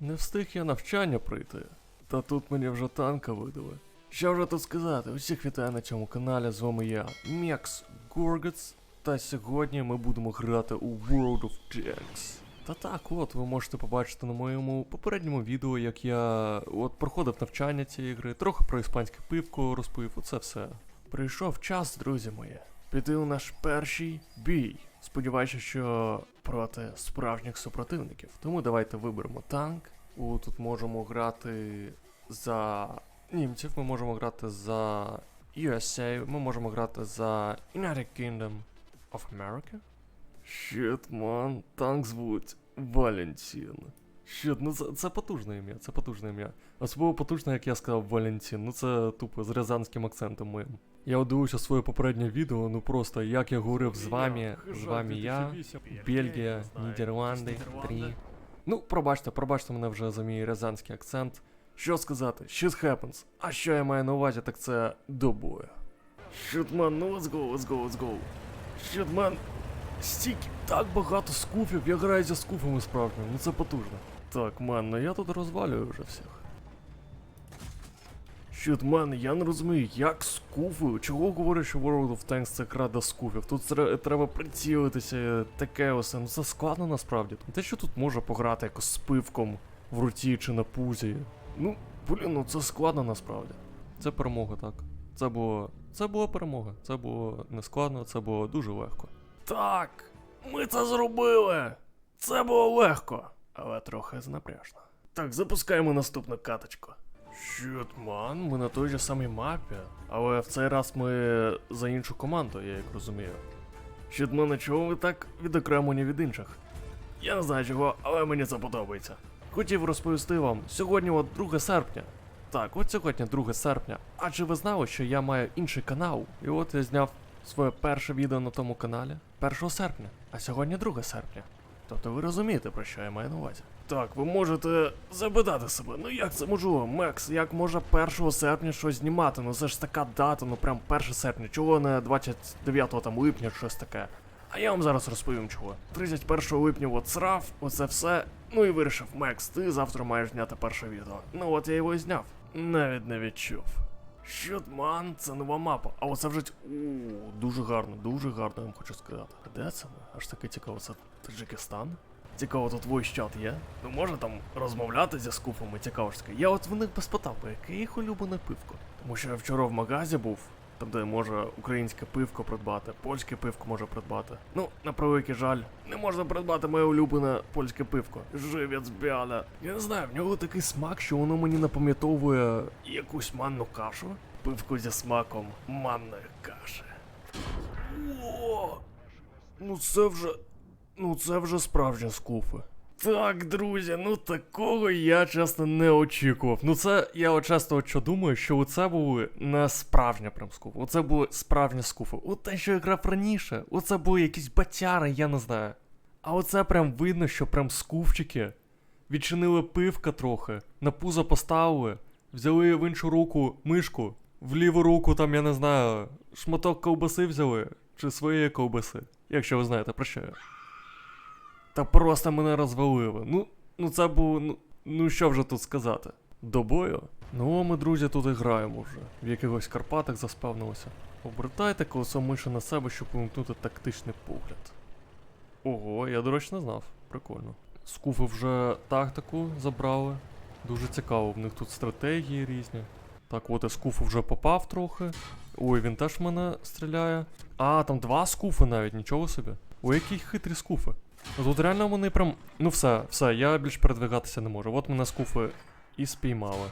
Не встиг я навчання пройти. Та тут мені вже танка видали. Що вже тут сказати? Усіх вітаю на цьому каналі. З вами я, Мекс Горгетс. Та сьогодні ми будемо грати у World of Tanks. Та так, от ви можете побачити на моєму попередньому відео, як я от проходив навчання цієї гри, трохи про іспанське пивко розповів, оце все. Прийшов час, друзі мої, піти у наш перший бій. Сподіваюся, що проти справжніх супротивників. Тому давайте виберемо танк. У тут можемо грати за німців, ми можемо грати за USA, ми можемо грати за United Kingdom of America. Shit, man, танк звуть Валентин. Щит, ну це, це потужне ім'я, це потужне ім'я. Особливо потужне, як я сказав, Валентин. Ну це тупо з рязанським акцентом моїм. Я дивився своє попереднє відео, ну просто як я говорив з вами, з вами я, Бельгія, Нідерланди, три. Ну, пробачте, пробачте мене вже за мій рязанський акцент. Що сказати, shit happens. А що я маю на увазі, так це до бою. Щитман, ну let's go, let's go, let's go. Щитман, стільки так багато скуфів, я граю зі скуфами справжніми, ну це потужно. Так, ман, ну я тут розвалюю вже всіх. Щит, мен, я не розумію, як скуфи? Чого говорять, що World of Tanks це гра до скуфів? Тут треба прицілитися, таке усе. Ну це складно насправді. Те, що тут може пограти якось з пивком в руці чи на пузі. Ну, блін, ну це складно насправді. Це перемога, так. Це було. Це була перемога. Це було не складно, це було дуже легко. Так, ми це зробили! Це було легко, але трохи знапряжно. Так, запускаємо наступну каточку. Щитман, ми на той же самій мапі, але в цей раз ми за іншу команду, я як розумію. Щитман, а чого ви так відокремлені від інших? Я не знаю чого, але мені це подобається. Хотів розповісти вам, сьогодні от 2 серпня. Так, от сьогодні 2 серпня. А чи ви знали, що я маю інший канал? І от я зняв своє перше відео на тому каналі 1 серпня, а сьогодні 2 серпня. Тобто ви розумієте, про що я маю на увазі. Так, ви можете запитати себе, ну як це можливо, Мекс, як може 1 серпня щось знімати? Ну це ж така дата, ну прям 1 серпня, чого не 29 там липня, щось таке. А я вам зараз розповім чого. 31 липня от срав, оце все. Ну і вирішив, Мекс, ти завтра маєш зняти перше відео. Ну от я його і зняв. Навіть не відчув. Щотман, це нова мапа. А оце вже. Ууу, дуже гарно, дуже гарно я вам хочу сказати. А де це? Аж таке цікаво, це Таджикистан? Цікаво, тут войс чат є. Ну можна там розмовляти зі скуфами, цікаво ж таке. Я от в них спитав, би, яке їх улюблене пивко. Тому що я вчора в магазі був, там де може українське пивко придбати, польське пивко може придбати. Ну, на превеликий жаль, не можна придбати моє улюблене польське пивко. Живець бяля. Я не знаю, в нього такий смак, що воно мені напам'ятовує якусь манну кашу. Пивко зі смаком манної каші. О! Ну це вже. Ну це вже справжні скуфи. Так, друзі, ну такого я чесно не очікував. Ну це я от часто от що думаю, що оце були не справжні прям скуфи. Оце були справжні скуфи. От те, що я грав раніше, оце були якісь батяри, я не знаю. А оце прям видно, що прям скуфчики відчинили пивка трохи, на пузо поставили, взяли в іншу руку мишку, в ліву руку там, я не знаю, шматок ковбаси взяли, чи своєї ковбаси, якщо ви знаєте про що я. Та просто мене розвалили. Ну, ну це було. Ну, ну що вже тут сказати? До бою? Ну, а ми, друзі, тут і граємо вже. В якихось Карпатах заспавнилося. Обертайте колесо миші на себе, щоб увімкнути тактичний погляд. Ого, я, до речі, не знав. Прикольно. Скуфи вже тактику забрали. Дуже цікаво, в них тут стратегії різні. Так, от і скуфу вже попав трохи. Ой, він теж в мене стріляє. А, там два скуфи навіть, нічого собі. Ой, які хитрі скуфи. Ну, Тут реально вони прям. Ну все, все, я більш передвигатися не можу. От мене скуфи і спіймали.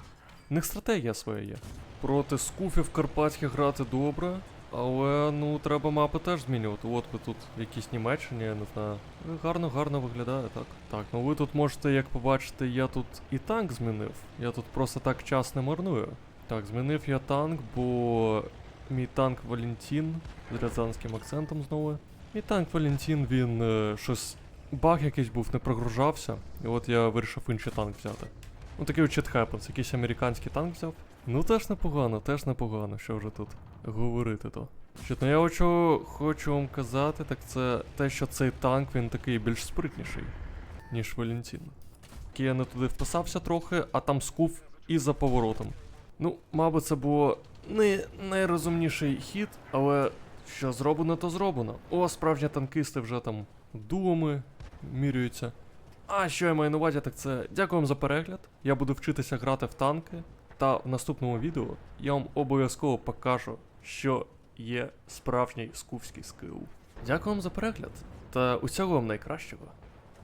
В них стратегія своя є. Проти скуфів карпатських грати добре, але ну треба мапи теж змінювати. От ви тут в якійсь Німеччині, я не знаю. Ну, Гарно, гарно виглядає, так. Так, ну ви тут можете, як побачите, я тут і танк змінив. Я тут просто так час не марную. Так, змінив я танк, бо мій танк Валентін з рязанським акцентом знову. Мій танк Валентін, він е, щось. Баг якийсь був, не прогружався. І от я вирішив інший танк взяти. Ну такий shit happens, якийсь американський танк взяв. Ну теж непогано, теж непогано, що вже тут говорити то. Що ну я що хочу вам казати, так це те, що цей танк він такий більш спритніший, ніж Валентін. Тільки я не туди вписався трохи, а там скуф і за поворотом. Ну, мабуть, це було не найрозумніший хід, але що зроблено, то зроблено. О, справжні танкісти вже там дуами міряються. А що я маю на увазі, так це дякую вам за перегляд. Я буду вчитися грати в танки. Та в наступному відео я вам обов'язково покажу, що є справжній скуфський скил. Дякую вам за перегляд та усього вам найкращого.